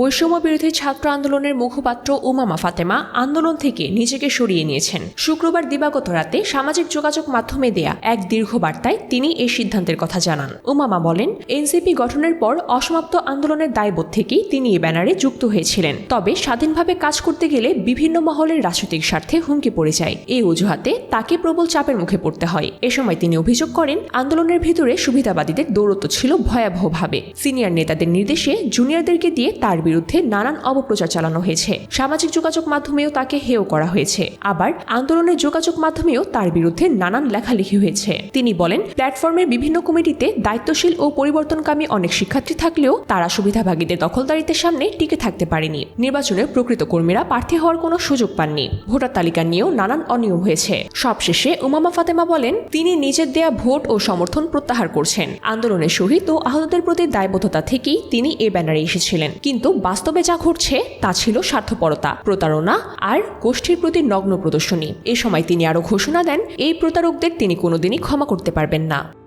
বৈষম্য বিরোধী ছাত্র আন্দোলনের মুখপাত্র উমামা ফাতেমা আন্দোলন থেকে নিজেকে সরিয়ে নিয়েছেন। শুক্রবার দিবাগত রাতে সামাজিক যোগাযোগ মাধ্যমে দেয়া এক দীর্ঘ বার্তায় তিনি এই সিদ্ধান্তের কথা জানান। উমামা বলেন, এনসিপি গঠনের পর অসমাপ্ত আন্দোলনের দায়বোধ থেকেই তিনি এ ব্যানারে যুক্ত হয়েছিলেন। তবে স্বাধীনভাবে কাজ করতে গেলে বিভিন্ন মহলের রাজনৈতিক স্বার্থে হুমকি পড়ে যায়। এই অজুহাতে তাকে প্রবল চাপের মুখে পড়তে হয়। এ সময় তিনি অভিযোগ করেন, আন্দোলনের ভিতরে সুবিধাবাদীদের দৌরত্ব ছিল ভয়াবহভাবে। সিনিয়র নেতাদের নির্দেশে জুনিয়রদেরকে দিয়ে তার বিরুদ্ধে নানান অপপ্রচার চালানো হয়েছে। সামাজিক যোগাযোগ মাধ্যমেও তাকে হেয় করা হয়েছে। আবার আন্দোলনের যোগাযোগ মাধ্যমেও তার বিরুদ্ধে নানান লেখালেখি হয়েছে। তিনি বলেন, প্ল্যাটফর্মের বিভিন্ন কমিটিতে দায়িত্বশীল ও পরিবর্তনকামী অনেক শিক্ষার্থী থাকলেও তারা সুবিধাভাগীদের দখলদারিত্বের সামনে টিকে থাকতে পারেনি। নির্বাচনে প্রকৃত কর্মীরা প্রার্থী হওয়ার কোনো সুযোগ পাননি। ভোটার তালিকা নিয়েও নানান অনিয়ম হয়েছে। সবশেষে উমামা ফাতেমা বলেন, তিনি নিজের দেয়া ভোট ও সমর্থন প্রত্যাহার করছেন। আন্দোলনের শহীদ ও আহতদের প্রতি দায়বদ্ধতা থেকেই তিনি এ ব্যানারে এসেছিলেন। কিন্তু বাস্তবে যা ঘটছে তা ছিল স্বার্থপরতা, প্রতারণা আর গোষ্ঠীর প্রতি নগ্ন প্রদর্শনী। এ সময় তিনি আরও ঘোষণা দেন, এই প্রতারকদের তিনি কোনোদিনই ক্ষমা করতে পারবেন না।